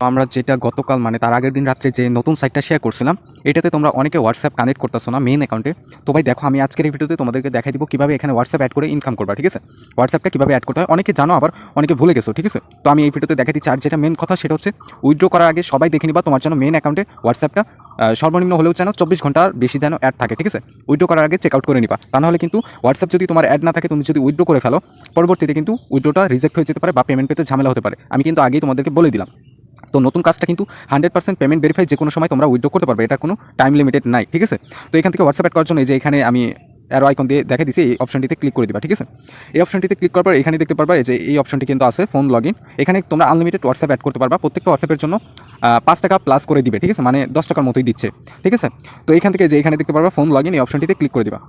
আমরা যেটা গতকাল মানে তার আগের দিন রাত্রে যে নতুন সাইটটা শেয়ার করছিলাম, এটাতে তোমরা অনেকে হোয়াটসঅ্যাপ কানেক্ট করতেছো না মেন অ্যাকাউন্টে তো ভাই দেখো, আমি আজকের এই ভিডিওতে তোমাদেরকে দেখাই দিব কীভাবে এখানে হোয়াটসঅ্যাপ অ্যাড করে ইনকাম করবা, ঠিক আছে? হোয়াটসঅ্যাপটা কীভাবে অ্যাড করতে হয়, অনেকে জানো আবার, অনেকে ভুলে গেছো, ঠিক আছে? তো আমি এই ভিডিওতে দেখাই দিচ্ছি, আর যেটা মেন কথা সেটা হচ্ছে উইথড্র করার আগে সবাই দেখে নিবা তোমার জন্য মেন অ্যাকাউন্টে হোয়াটসঅ্যাপটা সর্বনিম্ন হলেও যেন চব্বিশ ঘণ্টার বেশি যেন অ্যাড থাকে, ঠিক আছে? উইথড্র করার আগে চেক আউট করে নিবা। তা নাহলে কিন্তু হোয়াটসঅ্যাপ যদি তোমার অ্যাড না থাকে, তুমি যদি উইথড্র করে ফেলো, পরবর্তীতে কিন্তু উইথড্রটা রিজেক্ট হয়ে যেতে পারে বা পেমেন্ট পেতে ঝামেলা হতে পারে। আমি কিন্তু আগেই তোমাদেরকে বলে দিলাম। তো নতুন কাজটা কিন্তু হান্ড্রেড পার্সেন্ট পেমেন্ট ভেরিফাই যে কোনো সময় তোমরা উইথড্র করতে পারবে, এটা কোনো টাইম লিমিটেড নাই, ঠিক আছে? তো এখান থেকে হোয়াটসঅ্যাপ অ্যাড করার জন্য এই যে এখানে আমি অ্যারো আইকন দিয়ে দেখা দিছি, এই অপশনটিতে ক্লিক করে দিবা, ঠিক আছে? এই অপশনটিতে ক্লিক করার পর এখানে দেখতে পারবা যে এই অপশনটি কিন্তু আছে ফোন লগ এখানে তোমরা আনলিমিটেড হোয়াটসঅ্যাপ অ্যাড করতে পারবা, প্রত্যেকটা হোয়াটসঅ্যাপের জন্য পাঁচ টাকা প্লাস করে দিবে, ঠিক আছে? মানে দশ টাকার মতোই দিচ্ছে, ঠিক আছে? তো এখান থেকে যে এখানে দেখতে পারবা ফোন লগ এই অপশনটিতে ক্লিক করে দিবা।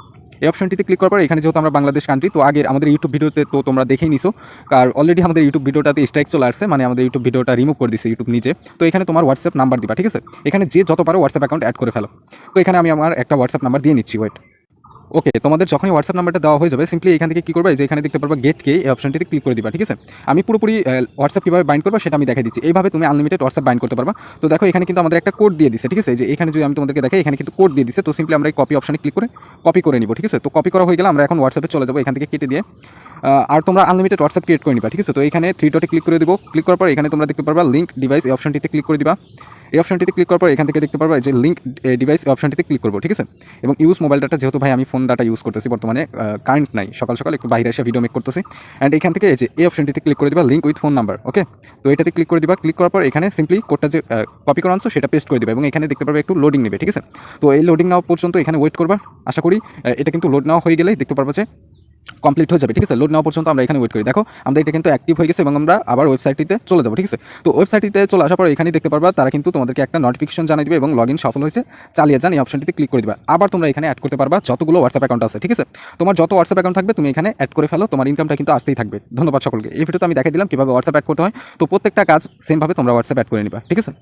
এই অপশনটিতে ক্লিক করার পর এখানে যেহেতু আমরা বাংলাদেশ কান্ট্রি তো আগে আমাদের ইউটিউব ভিডিওতে তো তোমরা দেখেই নিছো। আর অলরেডি আমাদের ইউটিউব ভিডিওটাতে স্ট্রাইক চলে আসছে মানে আমাদের ইউটিউব ভিডিওটা রিমুভ করে দিছে ইউটিউব নিজে। তো এখানে তোমার হোয়াটসঅ্যাপ নাম্বার দিবা, ঠিক আছে? এখানে যে যত পারো হোয়াটসঅ্যাপ অ্যাকাউন্ট অ্যাড করে ফেলো। তো এখানে আমি আমার একটা হোয়াটসঅ্যাপ নাম্বার দিয়ে নিচ্ছি ওয়েট ওকে তোমাদের যখনই হোয়াটসঅ্যাপ নাম্বারটা দেওয়া হয়ে যাবে সিম্পলি এখান থেকে কী করবে? যে এখানে দেখতে পারবা গেট কে, এই অপশনটিতে ক্লিক করে দিবা, ঠিক আছে? আমি পুরোপুরি হোয়াটসঅ্যাপ কীভাবে বাইন্ড করব সেটা আমি দেখাই দিচ্ছি। এইভাবে তুমি আনলিমিটেড হোয়াটসঅ্যাপ বাইন্ড করতে পারবা। তো দেখো, এখানে কিন্তু আমাদের একটা কোড দিয়ে দিচ্ছে ঠিক আছে? যে এখানে যদি আমি তোমাদেরকে দেখাই, এখানে কিন্তু কোড দিয়ে দিচ্ছে তো সিম্পলি আমরা এই কপি অপশনে ক্লিক করে কপি করে নিব, ঠিক আছে? তো কপি করা হয়ে গেলে আমরা এখন হোয়াটসঅ্যাপে চলে যাব, এখান থেকে কেটে দিয়ে। আর তোমরা আনলিমিটেড হোয়াটসঅ্যাপ ক্রিয়েট করে নিবা, ঠিক আছে? তো এখানে থ্রি ডটে ক্লিক করে দিব। ক্লিক করার পর এখানে তোমরা দেখতে পারবা লিঙ্ক ডিভাইস এই অপশনটিতে ক্লিক করে দিবা। এই অপশনটিতে ক্লিক করার পর এখান থেকে দেখতে পারবা যে লিঙ্ক ডিভাইস অপশনটিতে ক্লিক করব, ঠিক আছে? এবং ইউজ মোবাইল ডাটা যেহেতু ভাই আমি ফোন ডাটা ইউজ করতেছি বর্তমানে কারেন্ট নাই, সকাল সকাল একটু বাইরে এসে ভিডিও মেক করতেছি। অ্যান্ড এখান থেকে এই যে এই অপশনটিতে ক্লিক করে দিবা link with phone number okay তো এটাতে ক্লিক করে দিবা ক্লিক করার পর এখানে সিম্পলি কোডটা যে কপি করে আনছো, সেটা পেস্ট করে দিবা এবং এখানে দেখতে পারবে একটু লোডিং নেবে, ঠিক আছে? তো এই লোডিং নেওয়া পর্যন্ত এখানে ওয়েট করবা, আশা করি এটা কিন্তু লোড নেওয়া হয়ে গেলেই দেখতে পারব যে কমপ্লিট হয়ে যাবে, ঠিক আছে? লোড নেওয়া পর্যন্ত আমরা এখানে ওয়েট করি। দেখো, আমরা এটা কিন্তু অ্যাক্টিভ হয়ে গেছে এবং আমরা আবার ওয়েবসাইটটিতে চলে যাব, ঠিক আছে? তো ওয়েবসাইটটিতে চলে আসার পর এখানে দেখতে পারবা, তারা কিন্তু তোমাদেরকে একটা নোটিফিকেশন জানিয়ে দিবে এবং লগ ইন সফল হয়েছে, চালিয়ে যান, এই অপশনটিতে ক্লিক করে দিবা। আবার তোমরা এখানে অ্যাড করতে পারবা, যতগুলো হোয়াটসঅ্যাপ অ্যাকাউন্ট আছে, ঠিক আছে? তোমার যত হোয়াটসঅ্যাপ অ্যাকাউন্ট থাকবে, তুমি এখানে অ্যাড করে ফেলো, তোমার ইনকামটা কিন্তু আসতেই থাকবে। ধন্যবাদ সকলকে। এই ভিডিওতে আমি দেখাই দিলাম কীভাবে হোয়াটসঅ্যাপ অ্যাড করতে হয়। তো প্রত্যেকটা কাজ সেমভাবে তোমরা হোয়াটসঅ্যাপ অ্যাড করে নিবা, ঠিক আছে?